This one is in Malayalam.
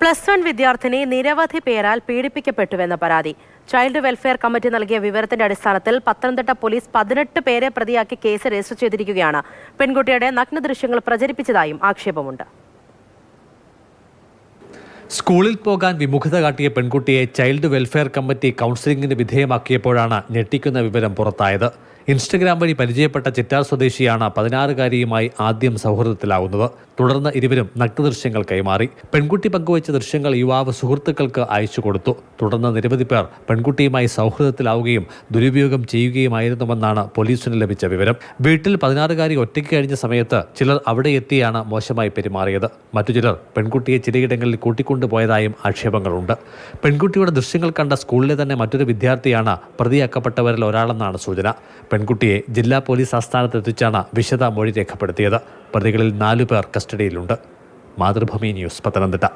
പ്ലസ് വൺ വിദ്യാർത്ഥിനി നിരവധി പേരാൽ പീഡിപ്പിക്കപ്പെട്ടുവെന്ന പരാതി. ചൈൽഡ് വെൽഫെയർ കമ്മിറ്റി നൽകിയ വിവരത്തിന്റെ അടിസ്ഥാനത്തിൽ പത്തനംതിട്ട പോലീസ് പതിനെട്ട് പേരെ പ്രതിയാക്കി കേസ് രജിസ്റ്റർ ചെയ്തിരിക്കുകയാണ്. പെൺകുട്ടിയുടെ നഗ്നദൃശ്യങ്ങൾ പ്രചരിപ്പിച്ചതായും ആക്ഷേപമുണ്ട്. സ്കൂളിൽ പോകാൻ വിമുഖത കാട്ടിയ പെൺകുട്ടിയെ ചൈൽഡ് വെൽഫെയർ കമ്മിറ്റി കൗൺസിലിംഗിന് വിധേയമാക്കിയപ്പോഴാണ് ഞെട്ടിക്കുന്ന വിവരം പുറത്തായത്. ഇൻസ്റ്റഗ്രാം വഴി പരിചയപ്പെട്ട ചിറ്റാർ സ്വദേശിയാണ് പതിനാറുകാരിയുമായി ആദ്യം സൗഹൃദത്തിലാവുന്നത്. തുടർന്ന് ഇരുവരും നഗ്നദൃശ്യങ്ങൾ കൈമാറി. പെൺകുട്ടി പങ്കുവച്ച ദൃശ്യങ്ങൾ യുവാവ് സുഹൃത്തുക്കൾക്ക് അയച്ചു കൊടുത്തു. തുടർന്ന് നിരവധി പേർ പെൺകുട്ടിയുമായി സൗഹൃദത്തിലാവുകയും ദുരുപയോഗം ചെയ്യുകയുമായിരുന്നുവെന്നാണ് പോലീസിന് ലഭിച്ച വിവരം. വീട്ടിൽ പതിനാറുകാരി ഒറ്റയ്ക്ക് കഴിഞ്ഞ സമയത്ത് ചിലർ അവിടെ എത്തിയാണ് മോശമായി പെരുമാറിയത്. മറ്റു ചിലർ പെൺകുട്ടിയെ ചിലയിടങ്ങളിൽ കൂട്ടിക്കൊണ്ടുപോയതായും ആക്ഷേപങ്ങളുണ്ട്. പെൺകുട്ടിയുടെ ദൃശ്യങ്ങൾ കണ്ട സ്കൂളിലെ തന്നെ മറ്റൊരു വിദ്യാർത്ഥിയാണ് പ്രതിയാക്കപ്പെട്ടവരിൽ ഒരാളെന്നാണ് സൂചന. പെൺകുട്ടിയെ ജില്ലാ പോലീസ് ആസ്ഥാനത്ത് എത്തിച്ചാണ് വിശദ മൊഴി രേഖപ്പെടുത്തിയത്. പ്രതികളിൽ നാലു പേർ കസ്റ്റഡിയിലുണ്ട്. മാതൃഭൂമി ന്യൂസ് പത്തനംതിട്ട.